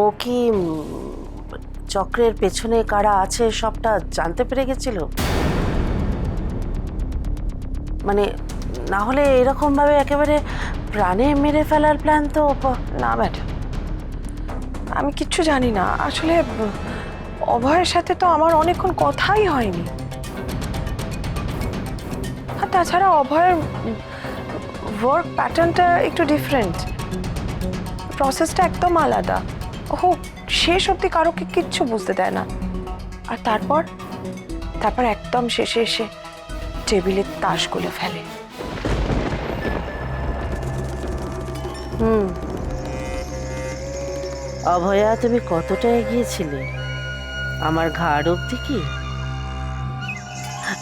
ও কি চক্রের পেছনে কারা আছে সবটা জানতে পেরে গেছিল? মানে না হলে এরকম ভাবে একেবারে প্রাণে মেরে ফেলার প্ল্যান তো না ম্যাডাম। আমি কিচ্ছু জানি না। আসলে, অভয়ের সাথে তো আমার অনেকক্ষণ কথাই হয়নি। আর তাছাড়া অভয়ের ওয়ার্ক প্যাটার্নটা একটু ডিফারেন্ট প্রসেসটা একদম আলাদা। ও শেষ অবধি কারোকে কিচ্ছু বুঝতে দেয় না। আর তারপর? তারপর একদম শেষে এসে টেবিলে তাস গুলে ফেলে। হুম। অভয়া, তুমি কতটা এগিয়েছিলে? আমার ঘাড় অবধি কি?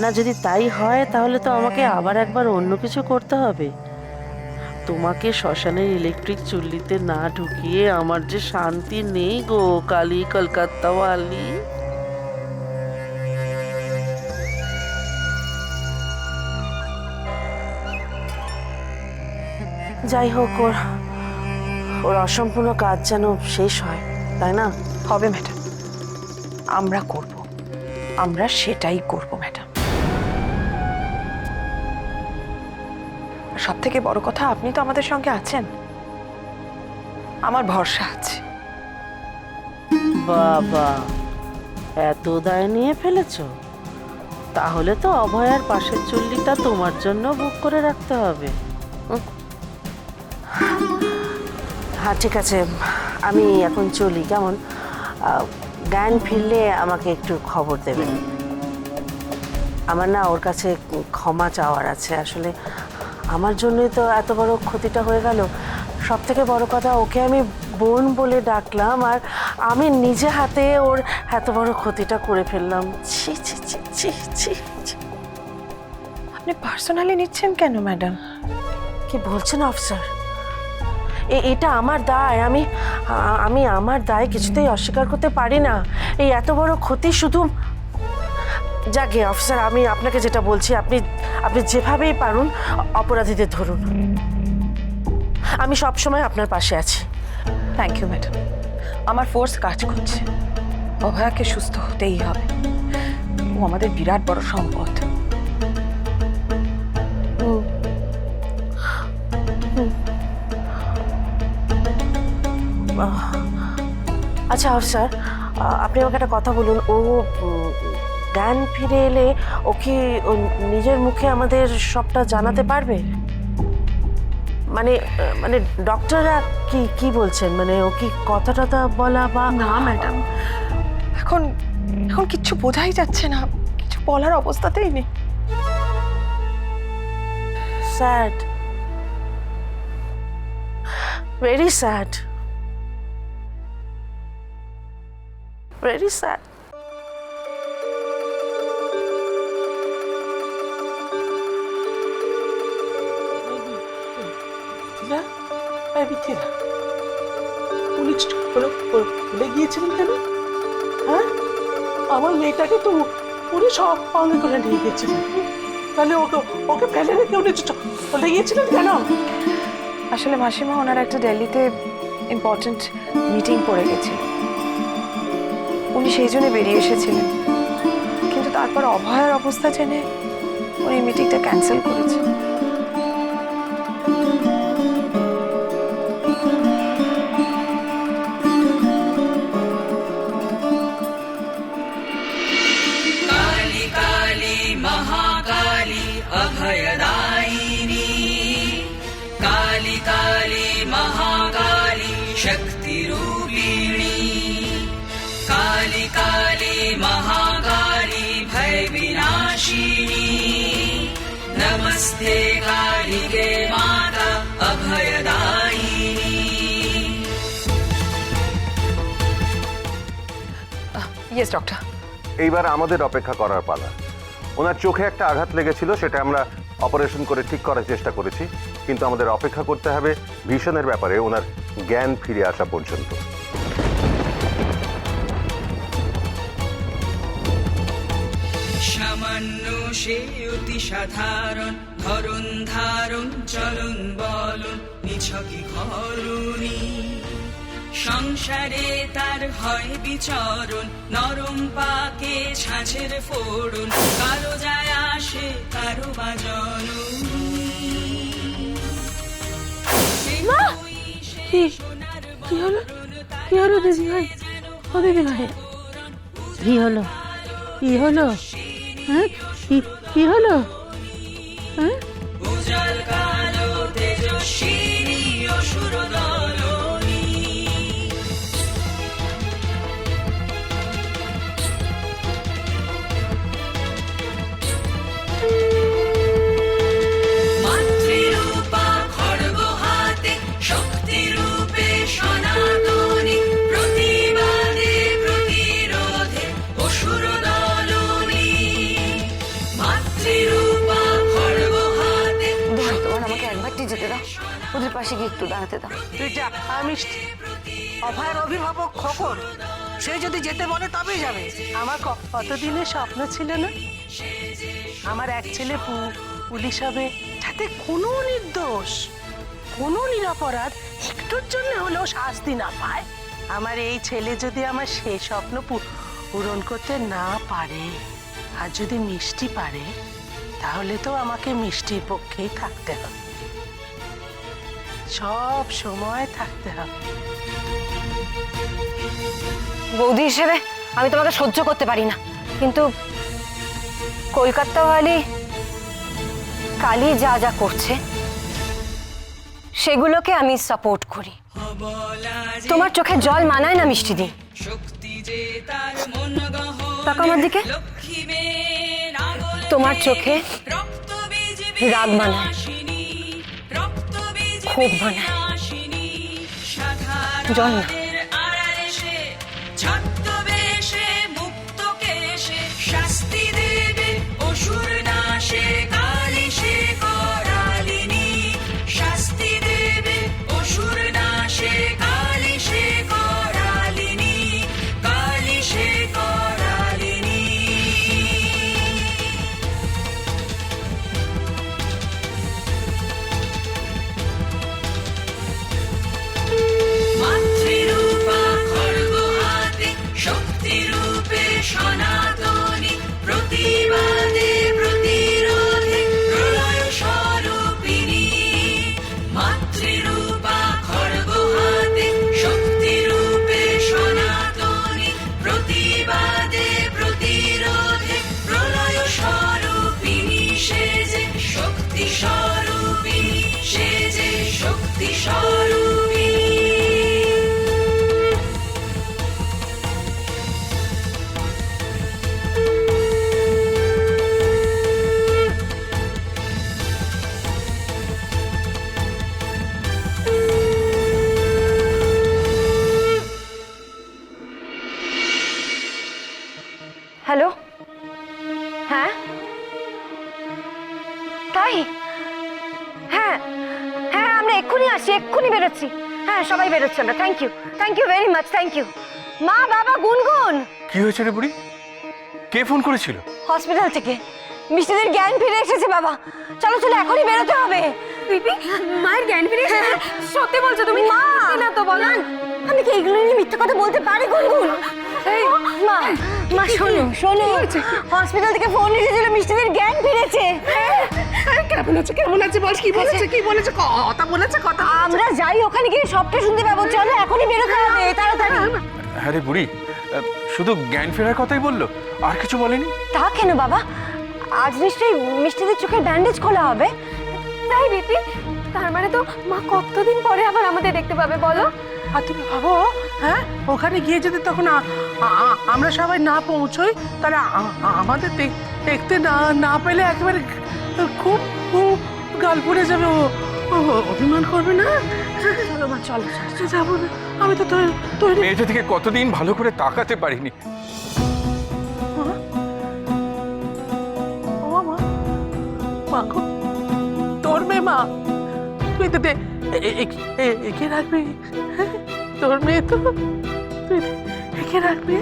না, যদি তাই হয়, তাহলে তো আমাকে আবার একবার অন্য কিছু করতে হবে। তোমাকে শ্মশানের ইলেকট্রিক চুল্লিতে না ঢুকিয়ে আমার যে শান্তি নেই গো কালি কলকাতাওয়ালি যাই হোক ওর ওর অসম্পূর্ণ কাজ যেন শেষ হয় তাই না? হবে ম্যাডাম। আমরা করব। আমরা সেটাই করব ম্যাডাম। সব থেকে বড় কথা আপনি তো আমাদের সঙ্গে আছেন। আমার ভরসা আছে। বাবা এত দায় নিয়ে ফেলেছ? তাহলে তো অভয়ার পাশের চুল্লিটা তোমার জন্য বুক করে রাখতে হবে। হ্যাঁ ঠিক আছে আমি এখন চলি কেমন? জ্ঞান ফিরলে আমাকে একটু খবর দেবেন। আমার না ওর কাছে ক্ষমা চাওয়ার আছে আসলে আমার জন্যই তো এত বড় ক্ষতিটা হয়ে গেল। সব থেকে বড় কথা ওকে আমি বোন বলে ডাকলাম আর আমি নিজে হাতে ওর এত বড় ক্ষতিটা করে ফেললাম। ছি ছি ছি ছি ছি। আপনি পার্সোনালি নিচ্ছেন কেন ম্যাডাম কি বলছেন অফিসার এ- এটা আমার দায়। আমি আমি আমার দায় কিছুতেই অস্বীকার করতে পারি না। এই এত বড় ক্ষতি শুধু যাকে অফিসার আমি আপনাকে যেটা বলছি আপনি আপনি যেভাবেই পারুন অপরাধীদের ধরুন। আমি সব সময় আপনার পাশে আছি। থ্যাংক ইউ ম্যাডাম আমার ফোর্স কাজ করছে। অভয়াকে সুস্থ হতেই হবে। ও আমাদের বিরাট বড় সম্পদ। আচ্ছা আ- আপনি আমাকে একটা কথা বলুন। ও জ্ঞান ফিরে এলে ও কি ও নিজের মুখে আমাদের সবটা জানাতে পারবে? মানে মানে ডক্টররা কি কি বলছেন? মানে ও কি কথা টথা বলা বা না ম্যাডাম। এখন এখন কিচ্ছু বোঝাই যাচ্ছে না। কিছু বলার অবস্থাতেই নেই। Sad. Very sad very sad হ্যাঁ মিথিলা উনি ভুলে গিয়েছিলেন কেন? হ্যাঁ? আমার মেয়েটাকে তো উনি সব সঙ্গে করে নিয়ে গেছিলেন তাহলে ওকে ওকে ফেলে রেখে উনি চলে গিয়েছিলেন কেন? আসলে মাসিমা, ওনার একটা দিল্লিতে ইম্পর্ট্যান্ট মিটিং পড়ে গেছিল উনি সেই জন্য বেরিয়ে এসেছিলেন। কিন্তু তারপর অভয়ের অবস্থা জেনে উনি মিটিংটা ক্যান্সেল করেছে नमस्ते कालिके माता अभयदायिनी ইয়েস ডক্টর এইবার আমাদের অপেক্ষা করার পালা ওনার চোখে একটা আঘাত লেগেছিল সেটা আমরা অপারেশন করে ঠিক করার চেষ্টা করেছি কিন্তু আমাদের অপেক্ষা করতে হবে ভীষণের ব্যাপারে ওনার জ্ঞান ফিরে আসা পর্যন্ত সে অতি সাধারণ ধরুন ধারণ চলুন বলুন নিছকি ঘরুনি সংসারে তার হয় বিচরণ নরম পাকে ছাঁচের ফোড়ন কারও যায় আসে কারও বাজন কি? হলো? কি হলো দিদি ভাই? ও দিদি ভাই? কি হলো? কি হলো? হ্যাঁ? কি কি হলো? হ্যাঁ? একটু দাঁড়াতে দাও। তুই যা আমি অভয়ের অভিভাবক খোকন সে যদি যেতে বলে তবেই যাবে। আমার কতদিনের স্বপ্ন ছিল না। আমার এক ছেলে পু- পুলিশ হবে যাতে কোনো নির্দোষ কোনো নিরপরাধ একটুর জন্য হলেও শাস্তি না পায়। আমার এই ছেলে যদি আমার সেই স্বপ্ন পূরণ করতে না পারে আর যদি মিষ্টি পারে তাহলে তো আমাকে মিষ্টির পক্ষেই থাকতে হবে। সব সময় থাকতে হবে বৌদি হিসেবে আমি তোমাকে সহ্য করতে পারি না কিন্তু কলকাতাওয়ালি কালি যা যা করছে, সেগুলোকে আমি সাপোর্ট করি তোমার চোখে জল মানায় না মিষ্টি দি আমার দিকে। তোমার চোখে রাগ মানায়। ক্ষোভ। বিনাশিনী, জল না। এক্ষুনি বেরোচ্ছি। হ্যাঁ সবাই বেরোচ্ছি আমরা। Thank you thank you very much thank you মা বাবা গুনগুন! কি হয়েছে রে বুড়ি? কে ফোন করেছিল? হসপিটাল থেকে। মিষ্টিদের জ্ঞান ফিরে এসেছে বাবা। চলো চলো এখনই বেরোতে হবে। পিপি মায়ের জ্ঞান ফিরে এসেছে? সত্যি বলছো তুমি? মা! না তো বলো। আমি কি এগুলো নিয়ে মিথ্যে কথা বলতে পারি গুনগুন? মা! মা শোনো শোনো। হসপিটাল থেকে ফোন এসেছিল মিষ্টিদের জ্ঞান ফিরেছে। কেমন আছে কেমন আছে বল কি বলেছে কি বলেছে কথা বলেছে কথা আমরা যাই ওখানে গিয়ে সবটা শুনতে পাবো। চলো এখনই বেরোতে হবে তাড়াতাড়ি। হ্যাঁ রে বুড়ি শুধু জ্ঞান ফেরার কথাই বলল আর কিছু বলেনি? তা কেন বাবা? আজ নিশ্চয়ই মিষ্টিদের চোখের ব্যান্ডেজ খোলা হবে। তাই বিপি? তার মানে তো মা কতদিন পরে আবার আমাদের দেখতে পাবে বলো? আর তুমি ভাবো হ্যাঁ? ওখানে গিয়ে যদি তখন আমরা সবাই না পৌঁছই তাহলে আমাদের দেখ- দেখতে না না পেলে একেবারে খুব খুব গাল পড়ে যাবে ও ও অভিমান করবে না? চলো মা চলো চলো। যাব না। আমি তো তৈরি তৈরি মেয়েটা থেকে কতদিন ভালো করে তাকাতে পারিনি। ও মা। মা গো, তোর মেয়ে মা। তুই তো একে রাখবি। হ্যাঁ? তোর মেয়ে তো। তুই একে রাখবি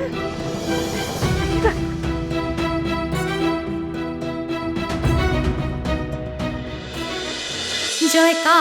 জয় কা